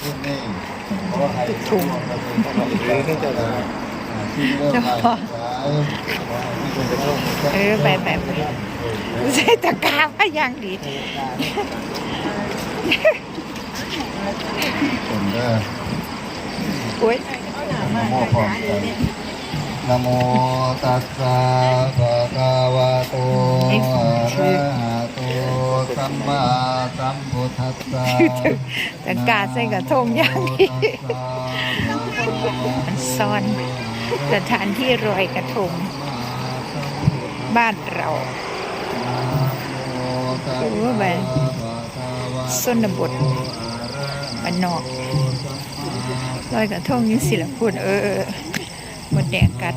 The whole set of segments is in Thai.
ที่นี่เพราะว่าใครถุงหรือที่จะมาที่เริ่มมาขายที่คุณจะต้อเออไปไปไปใส่ตะกร้าพยังดีผมเด้อโอ้ยนะโมพร้อมกันนะโมตัสสะภะคะวะโตอะระหะโตสัมมาสัม พุทธัสสะตะกาใส่กระทงย่างดีมันซ่อนสถานที่รอยกระทง บ้านเราโอ้แบบสนบทบ้านนอกรอยกระทงอยังสิละพูดเออหมดแดงกัด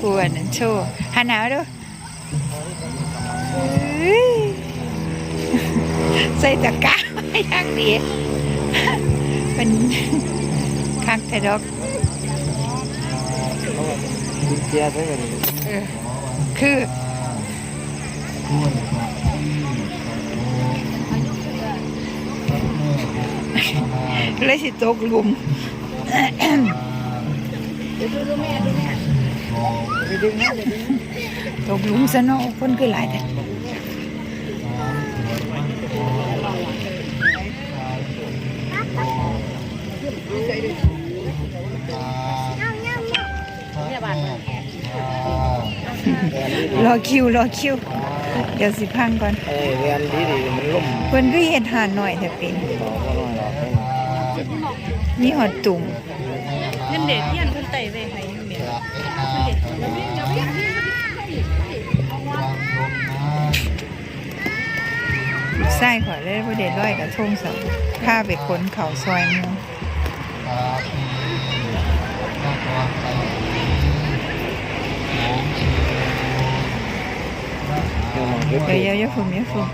กลัวนั่นโชว์หันหนาวดูเอ้ย ใส่ตะกร้าย่างดีเป็นคักแต่ดอกเจียใช่ไหมคือเลยสิตกลุมตกลุมซะเนาะคนคือหลายแต่ รอคิวรอคิว เดี๋ยวสิพังก่อนเออเรียนดีดีมันล่มเพิ่นคือเฮ็ดหาหน่อยแต่เป็นต่อก็น้อยหรอกมีหอดตุ่มเงินเด็กที่อันเพิ่นไต่ไว้ให้แม่ไส้ขอยเลยบ่ได้ร้อยกระทงสับข้าไปขนเขาซอยหมือเดี๋ยวเดี๋ยอย่าฝุ่มอย่าฝุ่ม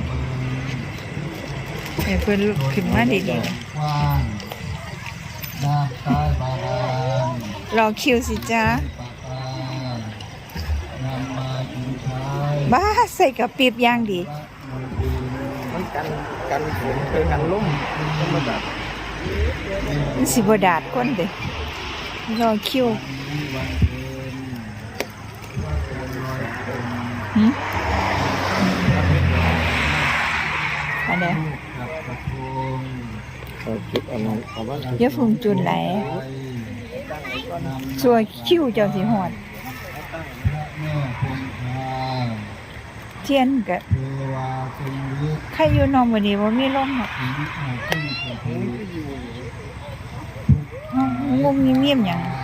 เดี๋ยเพิ่อนขึ้นมาดีดาลรอคิวสิจ้าบ้าใส่กับปีบย่างดีมันกันกันฝนคือกันล่มมันแบบมันสิบดาดก้นเด้รอคิวหื จุดอันนั้นเอาว่าอย่าฝุ่มจุนไหลชัวคิวเจ้าสิหอดแม่คงคาเทียนกะเทวาคงฤทธิ์ใครอยู่นอนวันนี้ว่ามีลมหรอกชีวิตหาขึ้นกับผู้งุมเงียบๆอย่างอา